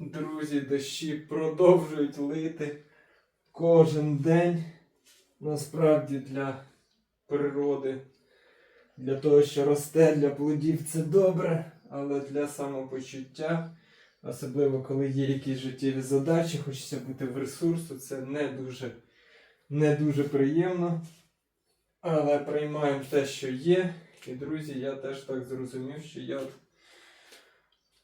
Друзі, дощі продовжують лити кожен день. Насправді для природи, для того, що росте для плодів, це добре, але для самопочуття, особливо коли є якісь життєві задачі, хочеться бути в ресурсу, це не дуже, не дуже приємно. Але приймаємо те, що є. І, друзі, я теж так зрозумів, що я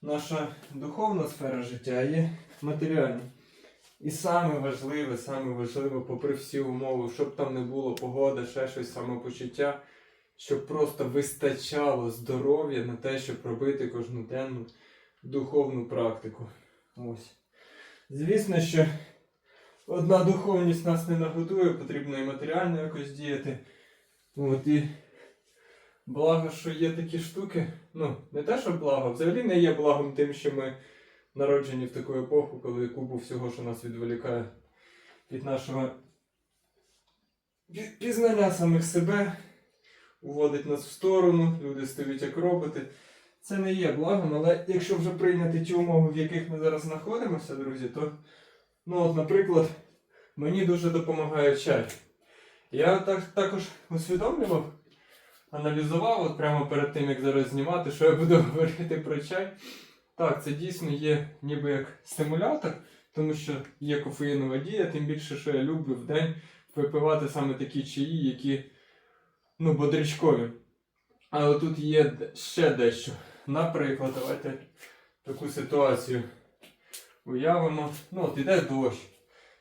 наша духовна сфера життя є матеріальна. І саме важливе, саме важливе, попри всі умови, щоб там не було погода, ще щось самопочуття, щоб просто вистачало здоров'я на те, щоб робити кожноденну духовну практику. Ось. Звісно, що одна духовність нас не нагодує, потрібно і матеріально якось діяти. От і благо, що є такі штуки. Ну, не те, що благо, взагалі не є благом тим, що ми народжені в таку епоху, коли купу всього, що нас відволікає від нашого пізнання самих себе, уводить нас в сторону, люди стають як роботи. Це не є благом, але якщо вже прийняти ті умови, в яких ми зараз знаходимося, друзі, то, ну от, наприклад, мені дуже допомагає чай. Я так, також усвідомлював, аналізував от прямо перед тим, як зараз знімати, що я буду говорити про чай. Так, це дійсно є ніби як стимулятор, тому що є кофеїнова дія, тим більше, що я люблю в день випивати саме такі чаї, які ну, бодрячкові. Але тут є ще дещо. Наприклад, давайте таку ситуацію уявимо. Ну, от іде дощ,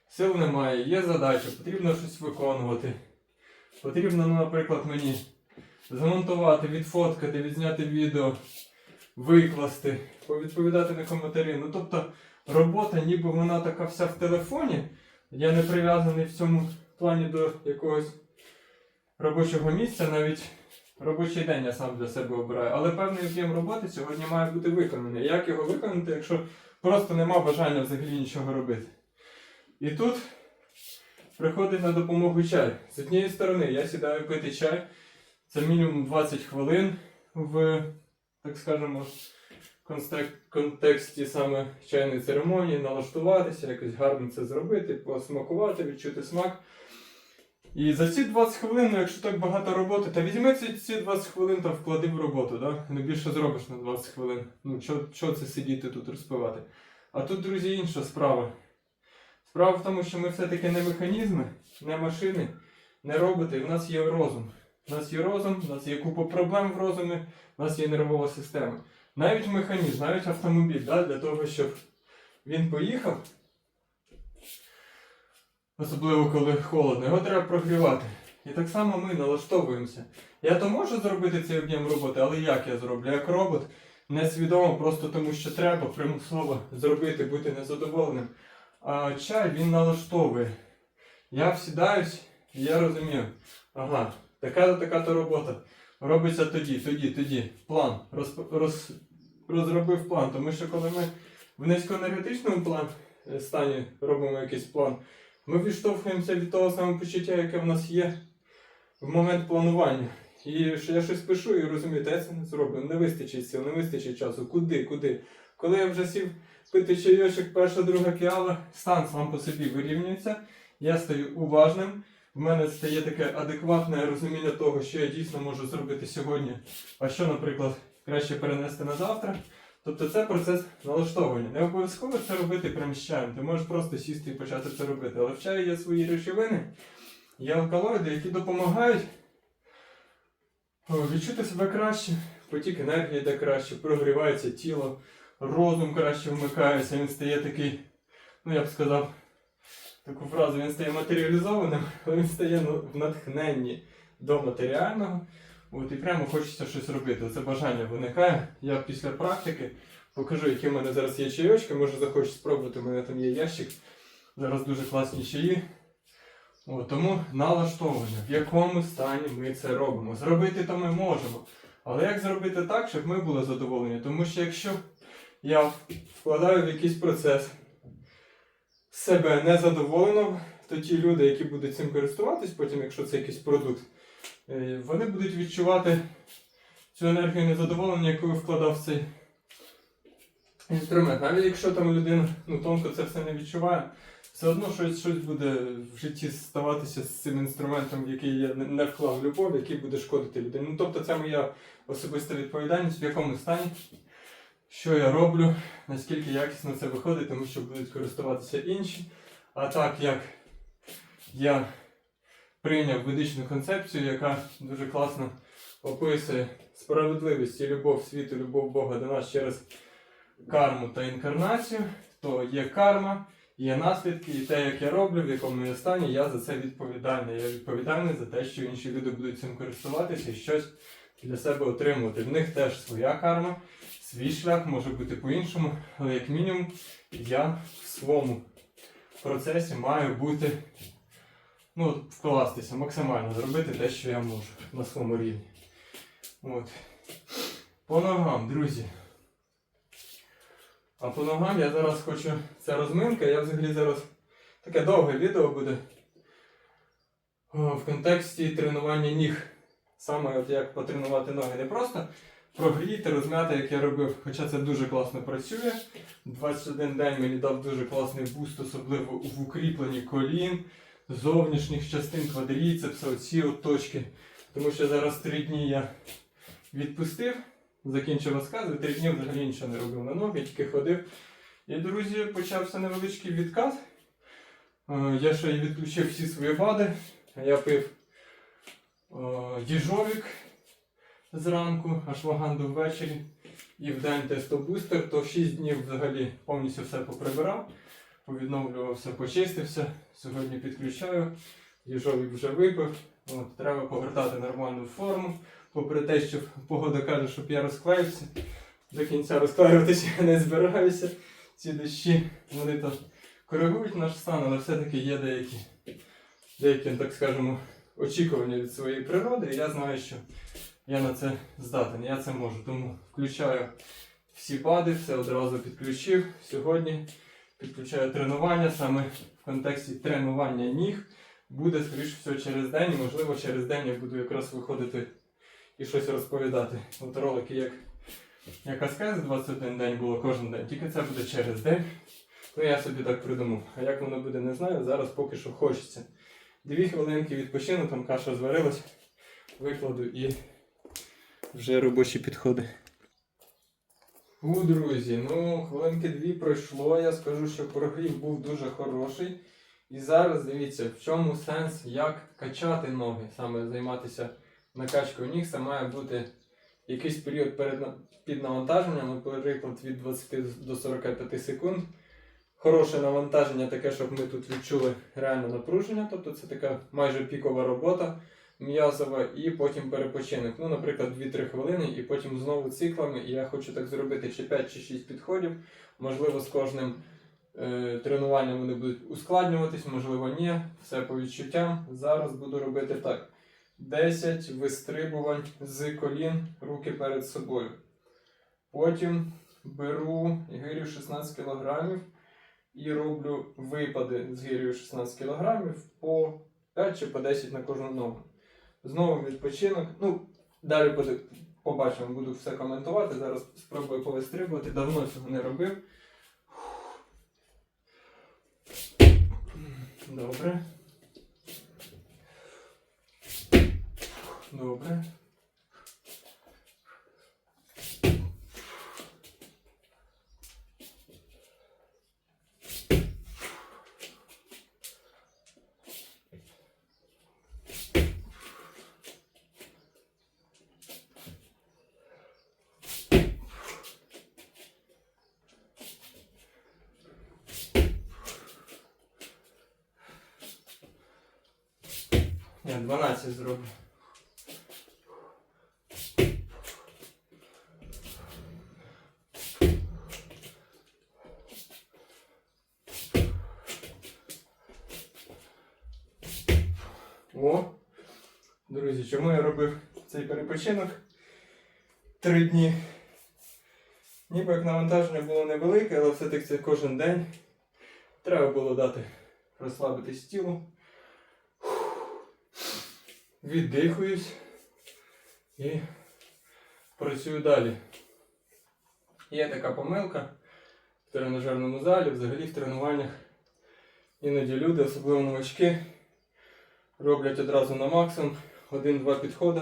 сил немає, є задача, потрібно щось виконувати. Потрібно, ну, наприклад, мені замонтувати, відфоткати, відзняти відео, викласти, повідповідати на коментарі. Ну тобто робота, ніби вона така вся в телефоні. Я не прив'язаний в цьому плані до якогось робочого місця, навіть робочий день я сам для себе обираю. Але певний об'єм роботи сьогодні має бути виконаний. Як його виконати, якщо просто нема бажання взагалі нічого робити? І тут приходить на допомогу чай. З однієї сторони, я сідаю пити чай. Це мінімум 20 хвилин в, так скажемо, контексті саме чайної церемонії, налаштуватися, якось гарно це зробити, посмакувати, відчути смак. І за ці 20 хвилин, ну, якщо так багато роботи, та візьми ці, ці 20 хвилин та вклади в роботу, да? не більше зробиш на 20 хвилин. Ну, що, це сидіти тут розпивати? А тут, друзі, інша справа. Справа в тому, що ми все-таки не механізми, не машини, не роботи, в нас є розум. У нас є розум, у нас є купа проблем в розумі, у нас є нервова система. Навіть механізм, навіть автомобіль, да, для того, щоб він поїхав, особливо коли холодно, його треба прогрівати. І так само ми налаштовуємося. Я то можу зробити цей об'єм роботи, але як я зроблю? Як робот, несвідомо, просто тому що треба примусово зробити, бути незадоволеним. А чай він налаштовує. Я всідаюсь, і я розумію, ага, така-то така-то робота. Робиться тоді, тоді, тоді. План. Роз, роз, розробив план. Тому що коли ми в низькоенергетичному план, е, стані робимо якийсь план, ми відштовхуємося від того самопочуття, яке в нас є в момент планування. І я щось пишу і розумію, я це не зроблю, не вистачить сил, не вистачить часу. Куди, куди? Коли я вже сів пити чайочок, перша, друга піала, стан сам по собі вирівнюється, я стаю уважним. В мене стає таке адекватне розуміння того, що я дійсно можу зробити сьогодні, а що, наприклад, краще перенести на завтра. Тобто це процес налаштовування. Не обов'язково це робити прямо з чаєм. Ти можеш просто сісти і почати це робити. Але в чаї є свої речовини, є алкалоїди, які допомагають відчути себе краще, потік енергії йде краще, прогрівається тіло, розум краще вмикається, він стає такий, ну я б сказав, таку фразу, він стає матеріалізованим, але він стає ну, в натхненні до матеріального. От і прямо хочеться щось робити. Це бажання виникає. Я після практики покажу, які в мене зараз є чайочки. Може захочеш спробувати, у мене там є ящик. Зараз дуже класні чаї. От, тому налаштовування, в якому стані ми це робимо. Зробити то ми можемо. Але як зробити так, щоб ми були задоволені? Тому що якщо я вкладаю в якийсь процес себе незадоволено, то ті люди, які будуть цим користуватись, потім, якщо це якийсь продукт, е, вони будуть відчувати цю енергію незадоволення, яку вкладав цей інструмент. Навіть якщо там людина ну, тонко це все не відчуває, все одно щось, щось буде в житті ставатися з цим інструментом, в який я не- вклав любов, який буде шкодити людині. Ну, тобто це моя особиста відповідальність, в якому стані, що я роблю, наскільки якісно це виходить, тому що будуть користуватися інші. А так як я прийняв ведичну концепцію, яка дуже класно описує справедливість і любов світу, любов Бога до нас через карму та інкарнацію, то є карма, є наслідки, і те, як я роблю, в якому я стані, я за це відповідальний. Я відповідальний за те, що інші люди будуть цим користуватися і щось для себе отримувати. В них теж своя карма, свій шлях може бути по-іншому, але як мінімум я в своєму процесі маю бути, ну, вкластися максимально, зробити те, що я можу на своєму рівні. От. По ногам, друзі. А по ногам я зараз хочу. Це розминка, я взагалі зараз таке довге відео буде в контексті тренування ніг. Саме от як потренувати ноги. Не просто прогріти, розм'яти, як я робив. Хоча це дуже класно працює. 21 день мені дав дуже класний буст, особливо в укріпленні колін, зовнішніх частин квадріцепса, оці от точки. Тому що зараз три дні я відпустив, закінчив розкази, три дні взагалі нічого не робив на ноги, тільки ходив. І, друзі, почався невеличкий відкат. Е, Я ще й відключив всі свої БАДи. Я пив е, їжовік зранку, ашваганду ввечері і в день тестобустер, то 6 днів взагалі повністю все поприбирав, повідновлювався, почистився. Сьогодні підключаю. Їжовік вже випив. От, треба повертати нормальну форму. Попри те, що погода каже, щоб я розклеївся. До кінця розклеюватися я не збираюся. Ці дощі вони то коригують наш стан, але все-таки є деякі, деякі, так скажемо, очікування від своєї природи. І я знаю, що я на це здатен, я це можу. Тому включаю всі бади, все одразу підключив. Сьогодні підключаю тренування саме в контексті тренування ніг. Буде, скоріш всього, через день, можливо, через день я буду якраз виходити і щось розповідати. От ролики, як, як аскез 21 день було кожен день, тільки це буде через день. Ну я собі так придумав. А як воно буде, не знаю. Зараз поки що хочеться. Дві хвилинки відпочину, там каша зварилась, викладу і вже робочі підходи. У, друзі, ну хвилинки дві пройшло. Я скажу, що прогрів був дуже хороший. І зараз дивіться, в чому сенс, як качати ноги, саме займатися накачкою ніг, це має бути якийсь період перед під навантаженням, наприклад, від 20 до 45 секунд. Хороше навантаження таке, щоб ми тут відчули реальне напруження, тобто це така майже пікова робота м'язова, і потім перепочинок. Ну, наприклад, 2-3 хвилини, і потім знову циклами. І я хочу так зробити чи 5 чи 6 підходів. Можливо, з кожним е, тренуванням вони будуть ускладнюватись, можливо, ні. Все по відчуттям. Зараз буду робити так: 10 вистрибувань з колін, руки перед собою. Потім беру гирю 16 кг і роблю випади з гирю 16 кг по 5 чи по 10 на кожну ногу. Знову відпочинок. Ну, далі буде, побачимо, буду все коментувати. Зараз спробую повистрибувати. Давно цього не робив. Добре. Добре. Я 12 зроблю. О, друзі, чому я робив цей перепочинок? Три дні. Ніби як навантаження було невелике, але все-таки це кожен день. Треба було дати розслабитись тілу. Віддихуюсь і працюю далі. Є така помилка. в тренажерному залі, взагалі в тренуваннях. Іноді люди, особливо новачки, роблять одразу на максимум один-два підходи.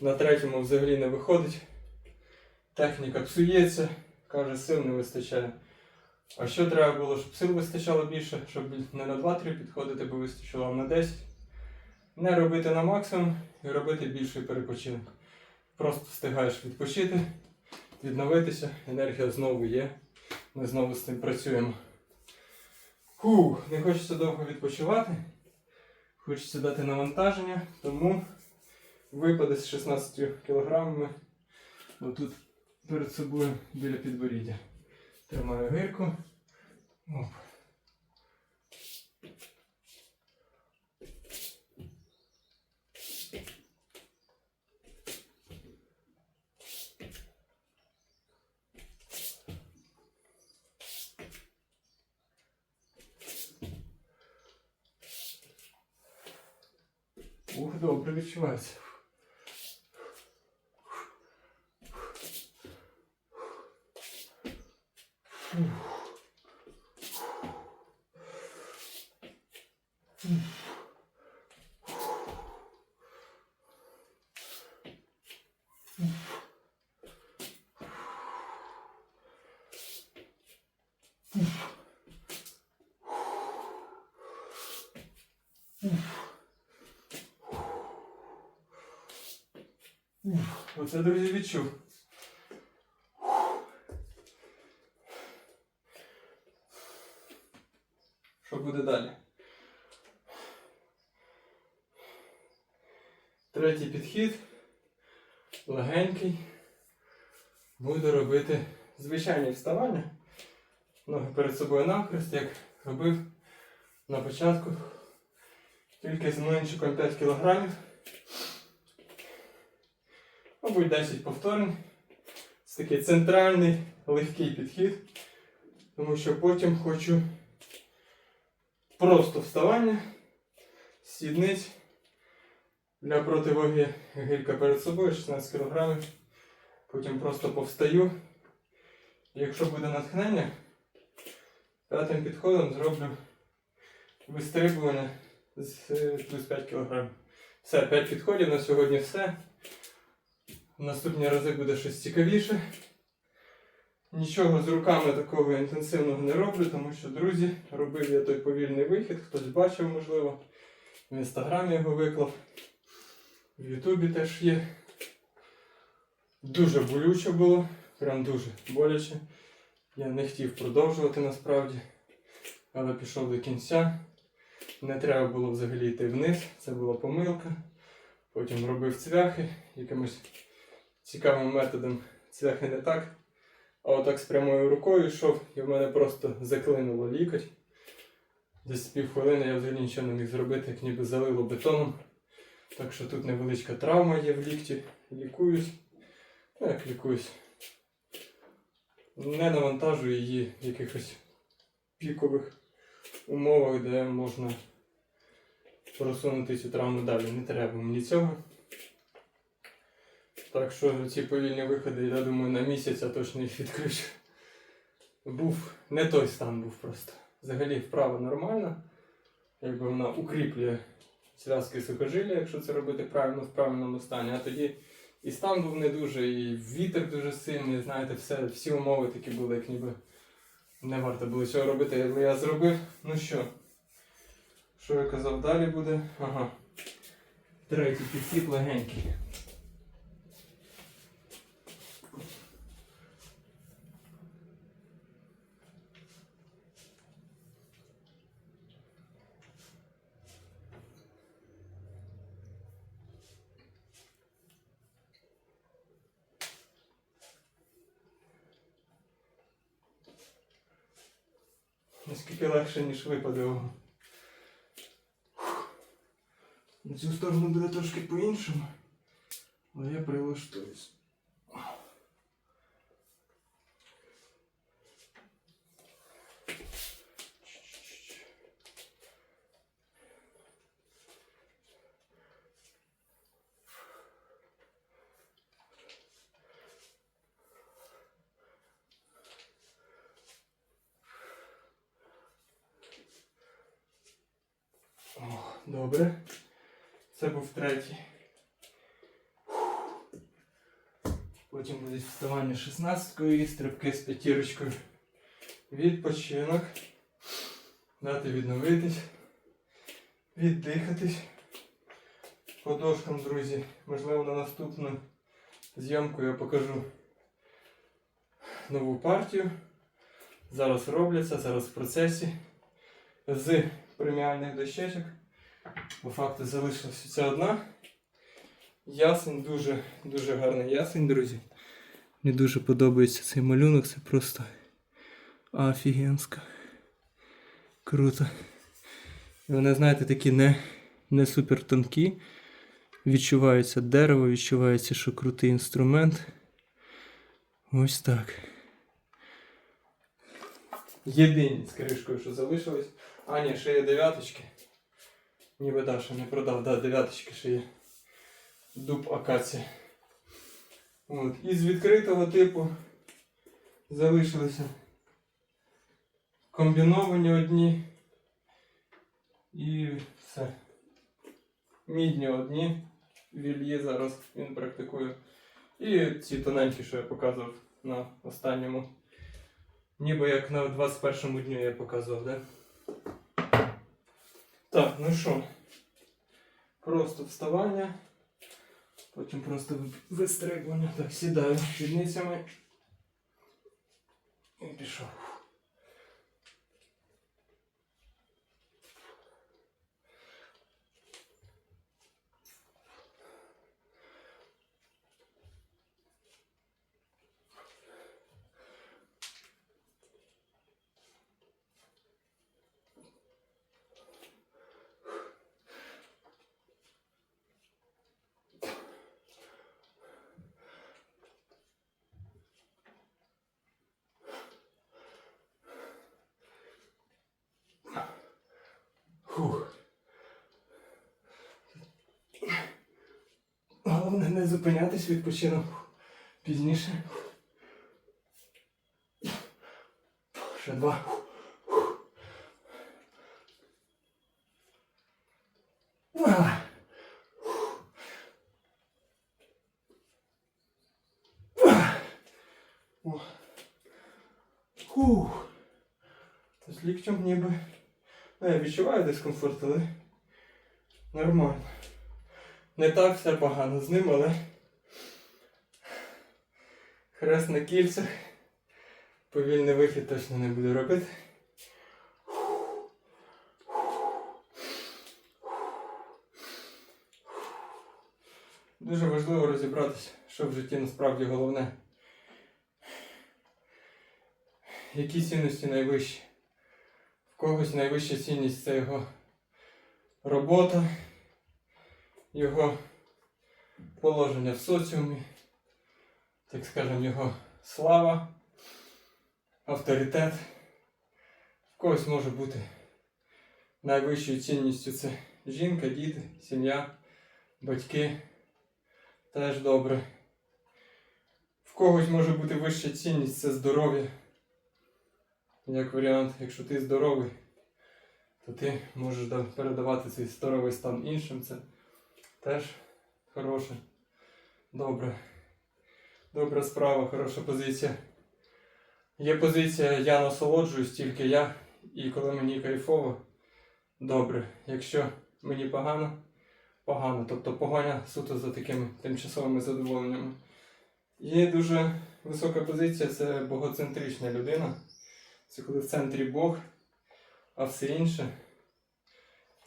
На третьому взагалі не виходить. Техніка псується, каже, сил не вистачає. А що треба було, щоб сил вистачало більше, щоб не на 2-3 підходити, бо вистачило а на 10. Не робити на максимум і робити більший перепочинок. Просто встигаєш відпочити, відновитися, енергія знову є. Ми знову з цим працюємо. Фух, не хочеться довго відпочивати. Хочеться дати навантаження, тому випади з 16 кілограмами отут перед собою біля підборіддя. Тримаю гирку. Оп. Ух, добре відчувається. Оце, друзі, відчув. Що буде далі? Третій підхід. Легенький. Буду робити звичайні вставання. Ноги перед собою навхрест, як робив на початку. Тільки з меншиком 5 кілограмів. Мабуть, 10 повторень. Це такий центральний легкий підхід. Тому що потім хочу просто вставання, сідниць для противаги гілька перед собою 16 кг. Потім просто повстаю. Якщо буде натхнення, п'ятим підходом зроблю вистрибування з е, плюс 5 кг. Все, 5 підходів на сьогодні все. Наступні рази буде щось цікавіше. Нічого з руками такого інтенсивного не роблю, тому що, друзі, робив я той повільний вихід, хтось бачив, можливо. В інстаграмі його виклав. В Ютубі теж є. Дуже болюче було, прям дуже боляче. Я не хотів продовжувати насправді, але пішов до кінця. Не треба було взагалі йти вниз, це була помилка. Потім робив цвяхи якимось цікавим методом. Цвяхи не так. А отак з прямою рукою йшов, і в мене просто заклинуло лікоть. Десь з півхвилини я взагалі нічого не міг зробити, як ніби залило бетоном. Так що тут невеличка травма є в лікті. Лікуюсь. Ну, як лікуюсь. Не навантажую її в якихось пікових умовах, де можна просунути цю травму далі. Не треба мені цього. Так що ці повільні виходи, я думаю, на місяць я точно їх відключу. Був не той стан був просто. Взагалі вправа нормальна. Якби вона укріплює зв'язки сухожилля, якщо це робити правильно в правильному стані. А тоді і стан був не дуже, і вітер дуже сильний, знаєте, все, всі умови такі були, як ніби не варто було цього робити, але я зробив. Ну що? Що я казав, далі буде? Ага. Третій підхід легенький. Наскільки легше, ніж випадало. На цю сторону буде трошки по-іншому, але я прилаштуюсь. Добре. Це був третій. Потім буде вставання шістнадцяткою і стрибки з п'ятірочкою. Відпочинок. Дати відновитись. Віддихатись. По дошкам, друзі. Можливо, на наступну зйомку я покажу нову партію. Зараз робляться, зараз в процесі. З преміальних дощечок. По факту залишилася ця одна. Ясень, дуже, дуже гарний ясень, друзі. Мені дуже подобається цей малюнок, це просто офігенсько. Круто. І вони, знаєте, такі не, не супер тонкі. Відчувається дерево, відчувається, що крутий інструмент. Ось так. Єдині з кришкою, що залишились. А, ні, ще є дев'яточки. Ніби да, ще не продав, да, дев'яточки ще є. Дуб акація. От. Із відкритого типу залишилися комбіновані одні. І все. Мідні одні. Вільє зараз він практикує. І ці тоненькі, що я показував на останньому. Ніби як на 21 дню я показував, да? Так, ну що? Просто вставання. Потім просто вистрибування. Так, сідаю спідницями. І пішов. Головне не зупинятись відпочинок пізніше. Ще два. Фух. З ліктем ніби. Ну, я відчуваю дискомфорт, але нормально. Не так все погано з ним, але хрест на кільцях. Повільний вихід точно не буду робити. Дуже важливо розібратися, що в житті насправді головне. Які цінності найвищі? В когось найвища цінність це його робота, його положення в соціумі, так скажемо, його слава, авторитет. В когось може бути найвищою цінністю це жінка, діти, сім'я, батьки. Теж добре. В когось може бути вища цінність це здоров'я. Як варіант, якщо ти здоровий, то ти можеш передавати цей здоровий стан іншим. Це теж хороше, добре. Добра справа, хороша позиція. Є позиція, я насолоджуюсь тільки я, і коли мені кайфово, добре. Якщо мені погано, погано. Тобто погоня суто за такими тимчасовими задоволеннями. Є дуже висока позиція, це богоцентрична людина. Це коли в центрі Бог, а все інше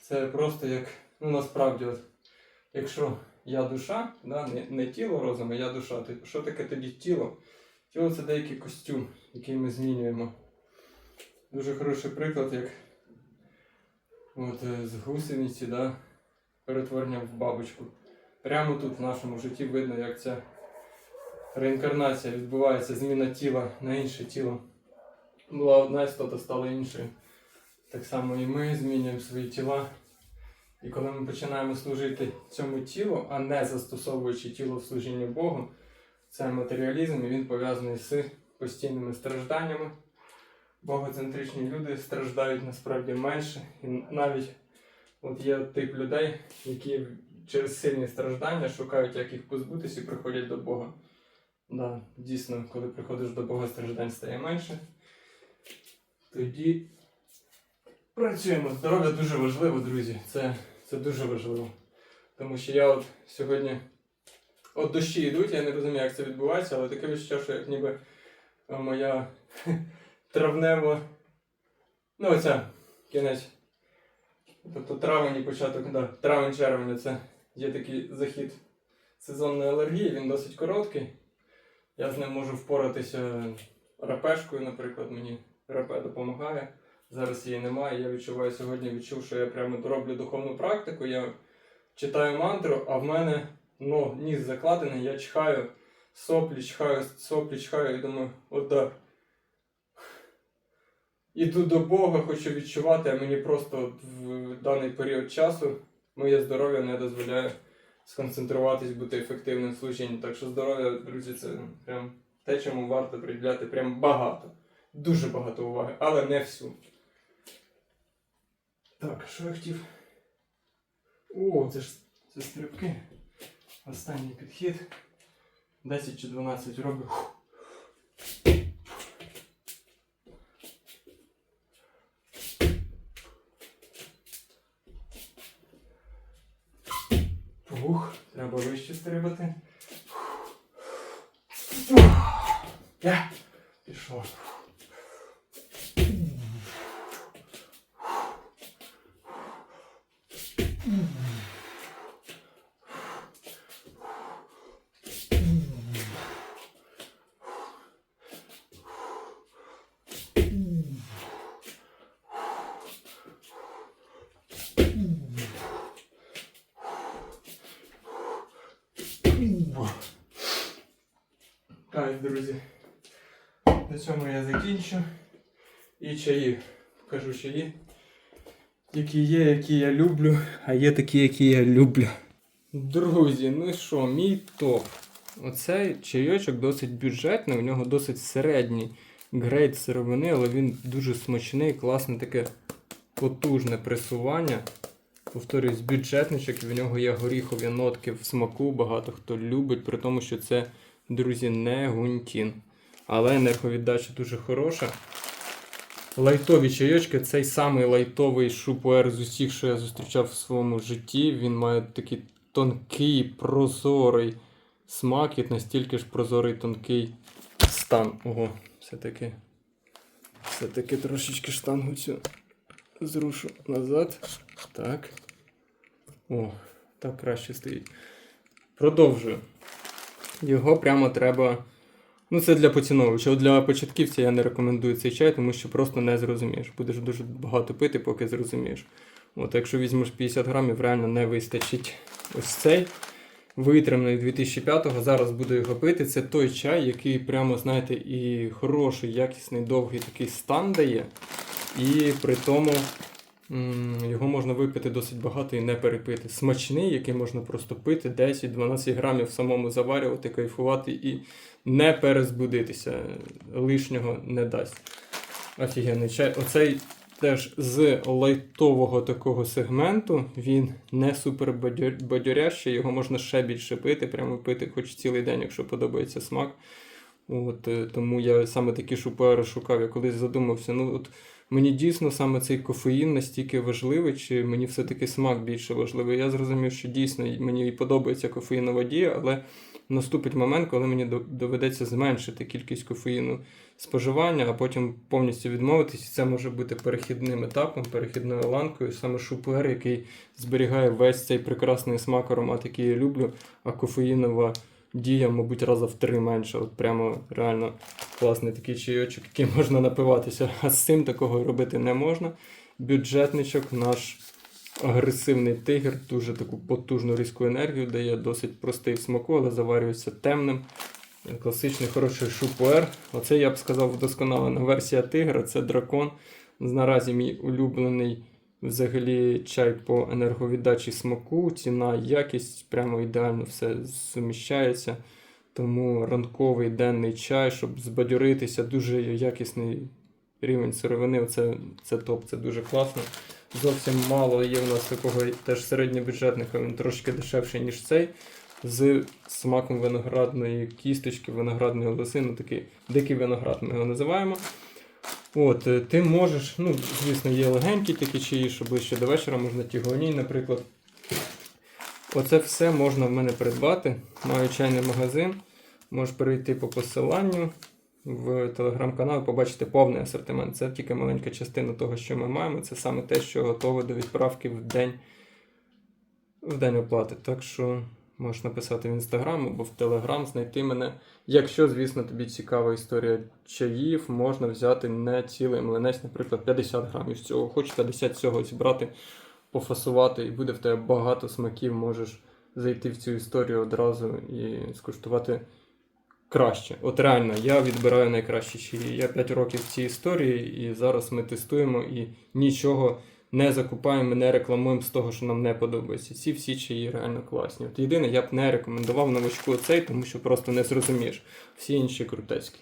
це просто як, ну насправді, от, якщо я душа, да, не, не тіло розум, а я душа, то що таке тоді тіло? Тіло це деякий костюм, який ми змінюємо. Дуже хороший приклад, як от, е, з гусениці, да, перетворення в бабочку. Прямо тут в нашому житті видно, як ця реінкарнація відбувається, зміна тіла на інше тіло була одна істота, стала іншою. Так само і ми змінюємо свої тіла. І коли ми починаємо служити цьому тілу, а не застосовуючи тіло в служінні Богу, це матеріалізм і він пов'язаний з постійними стражданнями. Богоцентричні люди страждають насправді менше. І навіть От є тип людей, які через сильні страждання шукають, як їх позбутися і приходять до Бога. Да, дійсно, коли приходиш до Бога, страждань стає менше. Тоді працюємо. Здоров'я дуже важливо, друзі. Це, це дуже важливо. Тому що я от сьогодні. От дощі йдуть, я не розумію, як це відбувається, але таке відчуття, що як ніби е, моя травнева. Ну, оця кінець. Тобто травень і початок, да, травень-червень це є такий захід сезонної алергії, він досить короткий. Я з ним можу впоратися рапешкою, наприклад, мені рапе допомагає. Зараз її немає. Я відчуваю сьогодні, відчув, що я прямо дороблю духовну практику. Я читаю мантру, а в мене ну, ніс закладений, я чхаю, соплі, чхаю, соплі, чхаю і думаю, от да. Іду до Бога, хочу відчувати, а мені просто в даний період часу моє здоров'я не дозволяє сконцентруватись, бути ефективним в служінні. Так що здоров'я, друзі, це прям те, чому варто приділяти прям багато. Дуже багато уваги, але не всю. Так, що я хотів? О, це ж це стрибки. Останній підхід. 10 чи 12 роблю. Ух, треба вище стрибати. Я пішов. Так, друзі. На цьому я закінчу. І чаї. Покажу чаї. Які є, які я люблю, а є такі, які я люблю. Друзі, ну що, мій топ. Оцей чайочок досить бюджетний, у нього досить середній грейд сировини, але він дуже смачний, класне таке потужне пресування. Повторюсь, бюджетничок, в нього є горіхові нотки в смаку, багато хто любить, при тому, що це, друзі, не гунтін. Але енерговіддача дуже хороша. Лайтові чайочки, цей самий лайтовий шупуер з усіх, що я зустрічав в своєму житті. Він має такий тонкий, прозорий смак і настільки ж прозорий тонкий стан. Ого, все-таки. Все-таки трошечки штангу цю зрушу назад. Так. О, так краще стоїть. Продовжую. Його прямо треба. Ну, це для поціновувача. Для початківця я не рекомендую цей чай, тому що просто не зрозумієш. Будеш дуже багато пити, поки зрозумієш. От, якщо візьмеш 50 грамів, реально не вистачить ось цей. Витриманий 2005-го, зараз буду його пити. Це той чай, який прямо, знаєте, і хороший, якісний, довгий такий стан дає. І при тому його можна випити досить багато і не перепити. Смачний, який можна просто пити 10-12 грамів самому заварювати, кайфувати і не перезбудитися. Лишнього не дасть. Офігенний чай. Оцей теж з лайтового такого сегменту. Він не супер бадьорящий, його можна ще більше пити, прямо пити хоч цілий день, якщо подобається смак. От, е, тому я саме такі шупери шукав. Я колись задумався. Ну, от мені дійсно саме цей кофеїн настільки важливий, чи мені все-таки смак більше важливий. Я зрозумів, що дійсно мені і подобається кофеїнова дія, але наступить момент, коли мені доведеться зменшити кількість кофеїну споживання, а потім повністю відмовитись. Це може бути перехідним етапом, перехідною ланкою, саме шупуер, який зберігає весь цей прекрасний смак, аромат, який я люблю, а кофеїнова дія, мабуть, раза в три менше. От прямо реально класний такий чайочок, який можна напиватися. А з цим такого робити не можна. Бюджетничок наш агресивний тигр, дуже таку потужну різку енергію дає, досить простий в смаку, але заварюється темним. Класичний хороший шупуер. Оце я б сказав вдосконалена версія тигра. Це дракон. Наразі мій улюблений взагалі чай по енерговіддачі смаку. Ціна, якість, прямо ідеально все суміщається. Тому ранковий денний чай, щоб збадьоритися, дуже якісний рівень сировини, це, це топ, це дуже класно. Зовсім мало є в нас такого теж середньобюджетника, він трошки дешевший, ніж цей. З смаком виноградної кісточки, виноградної лосини, такий дикий виноград ми його називаємо. От, е, ти можеш, ну, звісно, є легенькі такі чаї, що ближче до вечора можна тіголінь, наприклад. Оце все можна в мене придбати. Маю чайний магазин. Можеш перейти по посиланню в телеграм-канал і побачити повний асортимент. Це тільки маленька частина того, що ми маємо. Це саме те, що готове до відправки в день, в день оплати. Так що можеш написати в інстаграм або в телеграм, знайти мене. Якщо, звісно, тобі цікава історія чаїв, можна взяти не цілий млинець, наприклад, 50 грамів цього. Хоч 50 цього зібрати, пофасувати, і буде в тебе багато смаків, можеш зайти в цю історію одразу і скуштувати краще. От реально, я відбираю найкращі чаї. Я 5 років в цій історії, і зараз ми тестуємо і нічого не закупаємо, не рекламуємо з того, що нам не подобається. Ці всі чаї реально класні. От єдине, я б не рекомендував новачку цей, тому що просто не зрозумієш. Всі інші крутецькі.